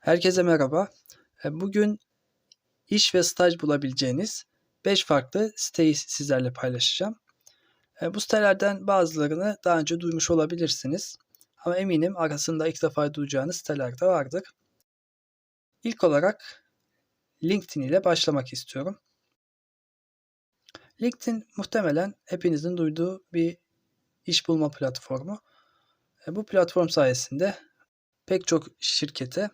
Herkese merhaba. E, Bugün iş ve staj bulabileceğiniz 5 farklı siteyi sizlerle paylaşacağım. E, Bu sitelerden bazılarını daha önce duymuş olabilirsiniz. Ama eminim arasında ilk defa duyacağınız siteler de vardır. İlk olarak LinkedIn ile başlamak istiyorum. LinkedIn muhtemelen hepinizin duyduğu bir iş bulma platformu. E, Bu platform sayesinde pek çok şirkete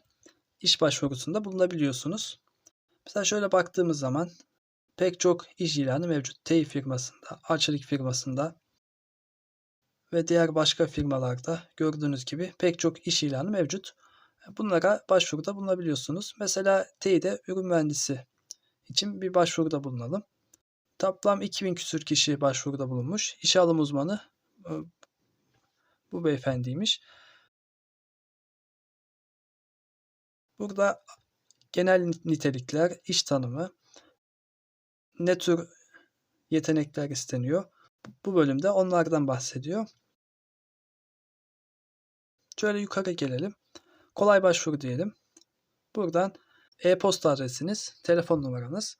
iş başvurusunda bulunabiliyorsunuz. Mesela şöyle baktığımız zaman pek çok iş ilanı mevcut. TEİ firmasında, Arçelik firmasında ve diğer başka firmalarda gördüğünüz gibi pek çok iş ilanı mevcut. Bunlara başvuruda bulunabiliyorsunuz. Mesela TEİ'de ürün mühendisi için bir başvuruda bulunalım. Toplam 2000 küsür kişi başvuruda bulunmuş. İşe alım uzmanı e, bu beyefendiymiş. Burada genel nitelikler, iş tanımı, ne tür yetenekler isteniyor. Bu bölümde onlardan bahsediyor. Şöyle yukarı gelelim. Kolay başvuru diyelim. Buradan e-posta adresiniz, telefon numaranız.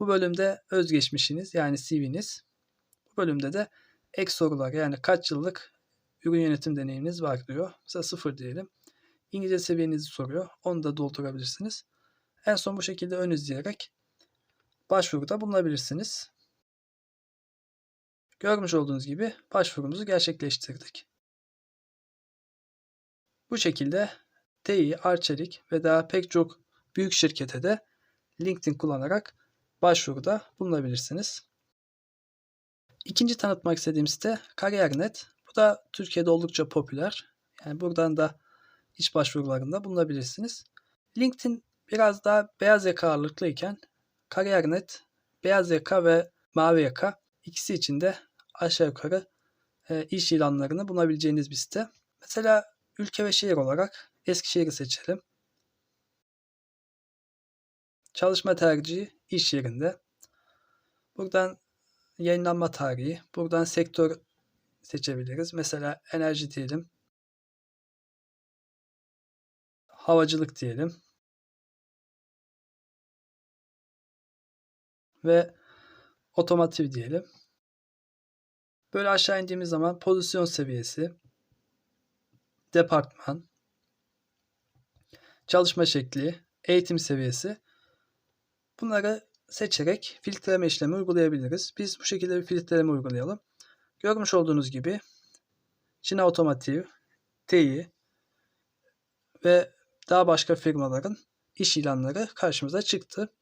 Bu bölümde özgeçmişiniz yani CV'niz. Bu bölümde de ek sorular yani kaç yıllık ürün yönetim deneyiminiz var diyor. Mesela sıfır diyelim. İngilizce seviyenizi soruyor. Onu da doldurabilirsiniz. En son bu şekilde ön izleyerek başvuruda bulunabilirsiniz. Görmüş olduğunuz gibi başvurumuzu gerçekleştirdik. Bu şekilde TI, Arçelik ve daha pek çok büyük şirkete de LinkedIn kullanarak başvuruda bulunabilirsiniz. İkinci tanıtmak istediğim site Kariyer.net. Bu da Türkiye'de oldukça popüler. Yani buradan da iş başvurularında bulunabilirsiniz. LinkedIn biraz daha beyaz yaka ağırlıklıyken Kariyer.net beyaz yaka ve mavi yaka ikisi için de aşağı yukarı e, iş ilanlarını bulabileceğiniz bir site. Mesela ülke ve şehir olarak Eskişehir'i seçelim. Çalışma tercihi iş yerinde. Buradan yayınlanma tarihi. Buradan sektör seçebiliriz. Mesela enerji diyelim. Havacılık diyelim. Ve otomotiv diyelim. Böyle aşağı indiğimiz zaman pozisyon seviyesi, departman, çalışma şekli, eğitim seviyesi bunları seçerek filtreleme işlemi uygulayabiliriz. Biz bu şekilde bir filtreleme uygulayalım. Görmüş olduğunuz gibi Çin Otomotiv, TI ve daha başka firmaların iş ilanları karşımıza çıktı.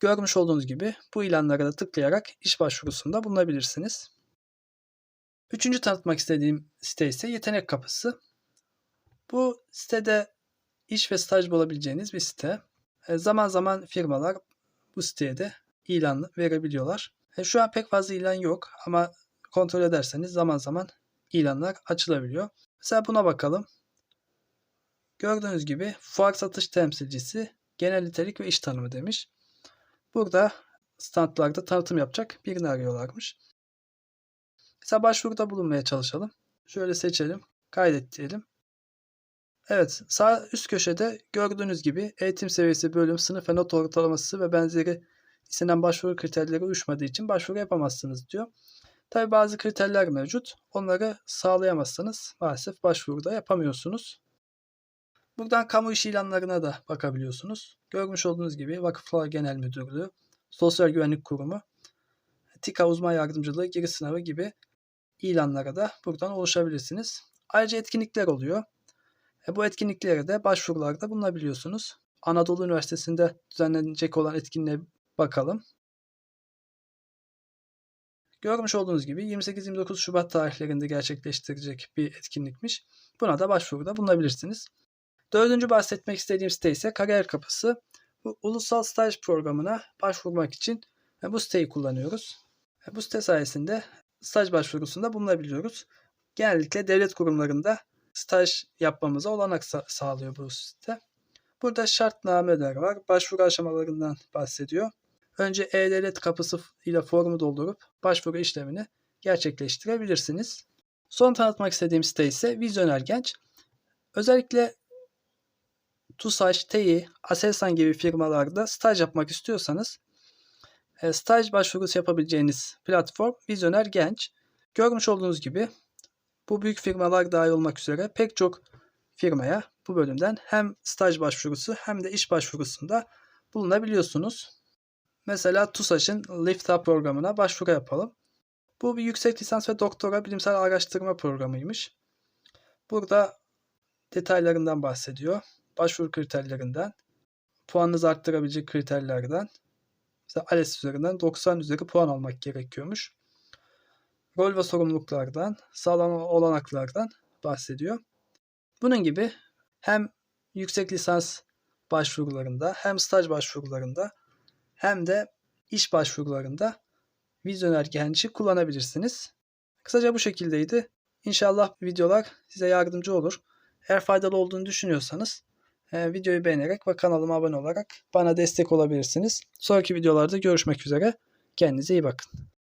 Görmüş olduğunuz gibi bu ilanlara da tıklayarak iş başvurusunda bulunabilirsiniz. Üçüncü tanıtmak istediğim site ise Yetenek Kapısı. Bu sitede iş ve staj bulabileceğiniz bir site. E, zaman zaman firmalar bu siteye de ilan verebiliyorlar. E, şu an pek fazla ilan yok ama kontrol ederseniz zaman zaman ilanlar açılabiliyor. Mesela buna bakalım. Gördüğünüz gibi fuar satış temsilcisi genel nitelik ve iş tanımı demiş. Burada standlarda tanıtım yapacak birini arıyorlarmış. Mesela başvuruda bulunmaya çalışalım. Şöyle seçelim. Kaydet diyelim. Evet sağ üst köşede gördüğünüz gibi eğitim seviyesi bölüm, sınıf ve not ortalaması ve benzeri istenen başvuru kriterleri uyuşmadığı için başvuru yapamazsınız diyor. Tabi bazı kriterler mevcut. Onları sağlayamazsanız maalesef başvuruda yapamıyorsunuz. Buradan kamu iş ilanlarına da bakabiliyorsunuz. Görmüş olduğunuz gibi Vakıflar Genel Müdürlüğü, Sosyal Güvenlik Kurumu, TİKA uzman yardımcılığı, giriş sınavı gibi ilanlara da buradan ulaşabilirsiniz. Ayrıca etkinlikler oluyor. E bu etkinliklere de başvurularda bulunabiliyorsunuz. Anadolu Üniversitesi'nde düzenlenecek olan etkinliğe bakalım. Görmüş olduğunuz gibi 28-29 Şubat tarihlerinde gerçekleştirecek bir etkinlikmiş. Buna da başvuruda bulunabilirsiniz. Dördüncü bahsetmek istediğim site ise Kariyer Kapısı. Bu ulusal staj programına başvurmak için e, bu siteyi kullanıyoruz. E, bu site sayesinde staj başvurusunda bulunabiliyoruz. Genellikle devlet kurumlarında staj yapmamıza olanak sağlıyor bu site. Burada şartnameler var. Başvuru aşamalarından bahsediyor. Önce E-Devlet kapısı ile formu doldurup başvuru işlemini gerçekleştirebilirsiniz. Son tanıtmak istediğim site ise Vizyoner Genç. Özellikle TUSAŞ, TEİ, Aselsan gibi firmalarda staj yapmak istiyorsanız e, staj başvurusu yapabileceğiniz platform Vizyoner Genç. Görmüş olduğunuz gibi bu büyük firmalar dahil olmak üzere pek çok firmaya bu bölümden hem staj başvurusu hem de iş başvurusunda bulunabiliyorsunuz. Mesela TUSAŞ'ın Lift Up programına başvuru yapalım. Bu bir yüksek lisans ve doktora bilimsel araştırma programıymış. Burada detaylarından bahsediyor. Başvuru kriterlerinden, puanınızı arttırabilecek kriterlerden, mesela ALES üzerinden 90 üzeri puan almak gerekiyormuş. Rol ve sorumluluklardan, sağlanan olanaklardan bahsediyor. Bunun gibi hem yüksek lisans başvurularında hem staj başvurularında hem de iş başvurularında vizyoner genci kullanabilirsiniz. Kısaca bu şekildeydi. İnşallah videolar size yardımcı olur. Eğer faydalı olduğunu düşünüyorsanız e, videoyu beğenerek ve kanalıma abone olarak bana destek olabilirsiniz. Sonraki videolarda görüşmek üzere. Kendinize iyi bakın.